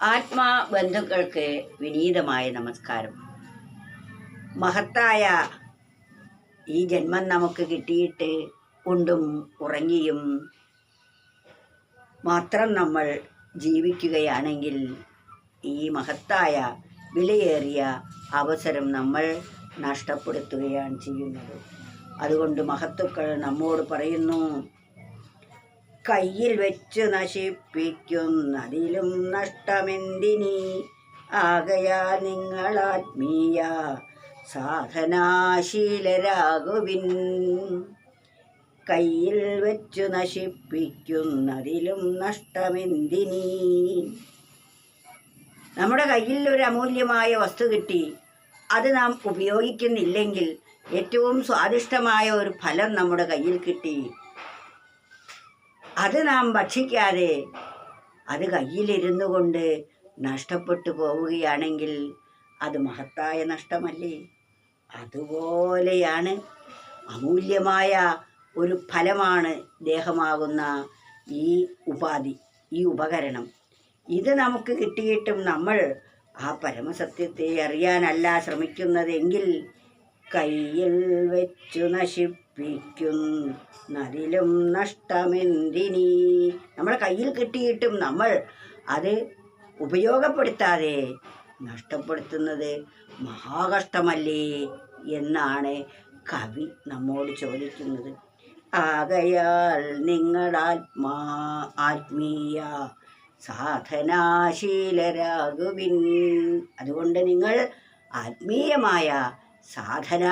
ആത്മാ ബന്ധുക്കൾക്ക് വിനീതമായ നമസ്കാരം. മഹത്തായ ഈ ജന്മം നമുക്ക് കിട്ടിയിട്ട് ഉണ്ടും ഉറങ്ങിയും മാത്രം നമ്മൾ ജീവിക്കുകയാണെങ്കിൽ ഈ മഹത്തായ വിലയേറിയ അവസരം നമ്മൾ നഷ്ടപ്പെടുത്തുകയാണ് ചെയ്യുന്നത്. അതുകൊണ്ട് മഹത്തുക്കൾ നമ്മോട് പറയുന്നു കയ്യിൽ വെച്ച് നശിപ്പിക്കുന്നതിലും നഷ്ടമെന്തിനി? ആകയാ നിങ്ങൾ ആത്മീയ സാധനാശീലരാകുവിൻ. കയ്യിൽ വെച്ചു നശിപ്പിക്കുന്നതിലും നഷ്ടമെന്തിനി? നമ്മുടെ കയ്യിൽ ഒരു അമൂല്യമായ വസ്തു കിട്ടി. അത് നാം ഉപയോഗിക്കുന്നില്ലെങ്കിൽ ഏറ്റവും സ്വാദിഷ്ടമായ ഒരു ഫലം നമ്മുടെ കയ്യിൽ കിട്ടി. അത് നാം ഭക്ഷിക്കാതെ അത് കയ്യിലിരുന്നു കൊണ്ട് നഷ്ടപ്പെട്ടു പോവുകയാണെങ്കിൽ അത് മഹത്തായ നഷ്ടമല്ലേ? അതുപോലെയാണ് അമൂല്യമായ ഒരു ഫലമാണ് ദേഹമാകുന്ന ഈ ഉപാധി ഈ ഉപകരണം. ഇത് നമുക്ക് കിട്ടിയിട്ടും നമ്മൾ ആ പരമസത്യത്തെ അറിയാനല്ല ശ്രമിക്കുന്നതെങ്കിൽ കയ്യിൽ വെച്ചു നശിപ്പിക്കുന്നതിലും നഷ്ടമെന്തിനി? നമ്മുടെ കയ്യിൽ കിട്ടിയിട്ടും നമ്മൾ അത് ഉപയോഗപ്പെടുത്താതെ നഷ്ടപ്പെടുത്തുന്നത് മഹാകഷ്ടമല്ലേ എന്നാണ് കവി നമ്മോട് ചോദിക്കുന്നത്. ആകയാൽ നിങ്ങളാത്മാ ആത്മീയ സാധനാശീലരാകുവിൻ. അതുകൊണ്ട് നിങ്ങൾ ആത്മീയമായ സാധന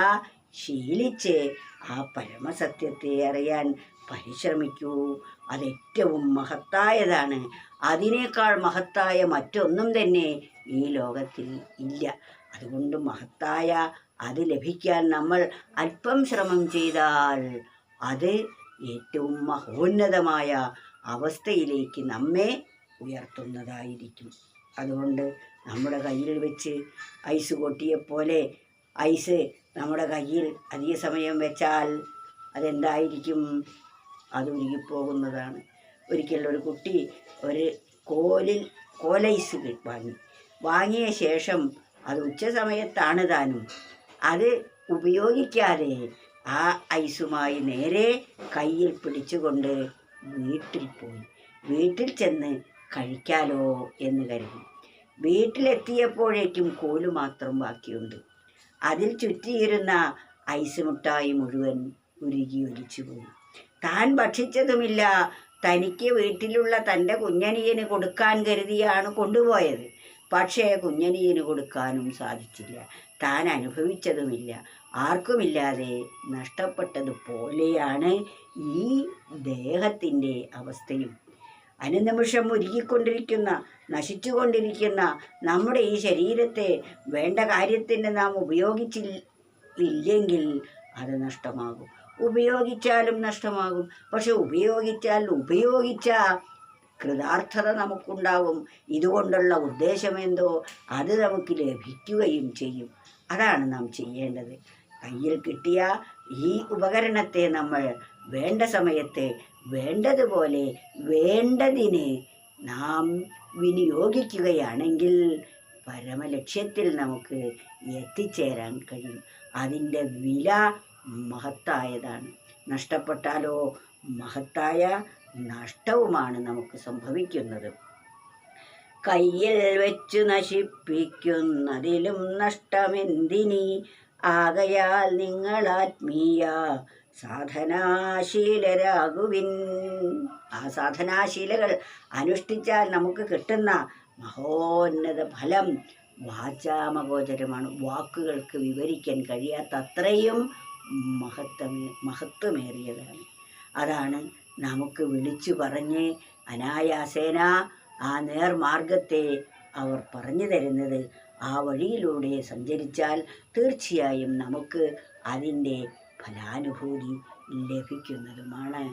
ശീലിച്ച് ആ പരമസത്യത്തെ അറിയാൻ പരിശ്രമിക്കൂ. അതേറ്റവും മഹത്തായതാണ്. അതിനേക്കാൾ മഹത്തായ മറ്റൊന്നും തന്നെ ഈ ലോകത്തിൽ ഇല്ല. അതുകൊണ്ട് മഹത്തായ അത് ലഭിക്കാൻ നമ്മൾ അല്പം ശ്രമം ചെയ്താൽ അത് ഏറ്റവും മഹോന്നതമായ അവസ്ഥയിലേക്ക് നമ്മെ ഉയർത്തുന്നതായിരിക്കും. അതുകൊണ്ട് നമ്മുടെ കയ്യിൽ വെച്ച് ഐസ് കൊട്ടിയെപ്പോലെ ഐസ് നമ്മുടെ കയ്യിൽ അധിക സമയം വെച്ചാൽ അതെന്തായിരിക്കും? അത് ഉരുകിപ്പോകുന്നതാണ്. ഒരിക്കൽ ഒരു കുട്ടി ഒരു കോലിൽ കോലൈസ് വാങ്ങി. വാങ്ങിയ ശേഷം അത് ഉച്ച സമയത്താണ് താനും. അത് ഉപയോഗിക്കാതെ ആ ഐസുമായി നേരെ കയ്യിൽ പിടിച്ചുകൊണ്ട് വീട്ടിൽ പോയി. വീട്ടിൽ ചെന്ന് കഴിക്കാലോ എന്ന് കരുതി. വീട്ടിലെത്തിയപ്പോഴേക്കും കോൽ മാത്രം ബാക്കിയുണ്ട്. അതിൽ ചുറ്റിയിരുന്ന ഐസ് മുട്ടായി മുഴുവൻ ഉരുകി ഒലിച്ചുപോയി താൻ ഭക്ഷിച്ചതുമില്ല. തനിക്ക് വീട്ടിലുള്ള തന്റെ കുഞ്ഞനിയന് കൊടുക്കാൻ കരുതിയാണ് കൊണ്ടുപോയത്. പക്ഷേ കുഞ്ഞനിയന് കൊടുക്കാനും സാധിച്ചില്ല. താൻ അനുഭവിച്ചതുമില്ല. ആർക്കുമില്ലാതെ നഷ്ടപ്പെട്ടതുപോലെയാണ് ഈ ദേഹത്തിന്റെ അവസ്ഥയും. അനുനിമിഷം ഉരുകിക്കൊണ്ടിരിക്കുന്ന നശിച്ചുകൊണ്ടിരിക്കുന്ന നമ്മുടെ ഈ ശരീരത്തെ വേണ്ട കാര്യത്തിന് നാം ഉപയോഗിച്ചില്ലെങ്കിൽ അത് നഷ്ടമാകും. ഉപയോഗിച്ചാലും നഷ്ടമാകും. പക്ഷെ ഉപയോഗിച്ചാൽ ഉപയോഗിച്ച കൃതാർത്ഥത നമുക്കുണ്ടാകും. ഇതുകൊണ്ടുള്ള ഉദ്ദേശമെന്തോ അത് നമുക്ക് ലഭിക്കുകയും ചെയ്യും. അതാണ് നാം ചെയ്യേണ്ടത്. കയ്യിൽ കിട്ടിയ ഈ ഉപകരണത്തെ നമ്മൾ വേണ്ട സമയത്ത് വേണ്ടതുപോലെ വേണ്ടതിനെ നാം വിനിയോഗിക്കുകയാണെങ്കിൽ പരമലക്ഷ്യത്തിൽ നമുക്ക് എത്തിച്ചേരാൻ കഴിയും. അതിന്റെ വില മഹത്തായതാണ്. നഷ്ടപ്പെട്ടാലോ മഹത്തായ നഷ്ടവുമാണ് നമുക്ക് സംഭവിക്കുന്നത്. കയ്യിൽ വെച്ചു നശിപ്പിക്കുന്നതിലും നഷ്ടമെന്തിനി? ആകയാൽ നിങ്ങൾ ആത്മീയ സാധനാശീലരാകുവിൻ. ആ സാധനാശീലകൾ അനുഷ്ഠിച്ചാൽ നമുക്ക് കിട്ടുന്ന മഹോന്നത ഫലം വാചാമഗോചരമാണ്. വാക്കുകൾക്ക് വിവരിക്കാൻ കഴിയാത്ത അത്രയും മഹത്വമേ മഹത്വമേറിയതാണ്. അതാണ് നമുക്ക് വിളിച്ചു പറഞ്ഞ് അനായാസേന ആ നേർമാർഗത്തെ അവർ പറഞ്ഞു തരുന്നത്. ആ വഴിയിലൂടെ സഞ്ചരിച്ചാൽ തീർച്ചയായും നമുക്ക് അതിന്റെ ഫലാനുഭൂതി ലഭിക്കുന്നതുമാണ്.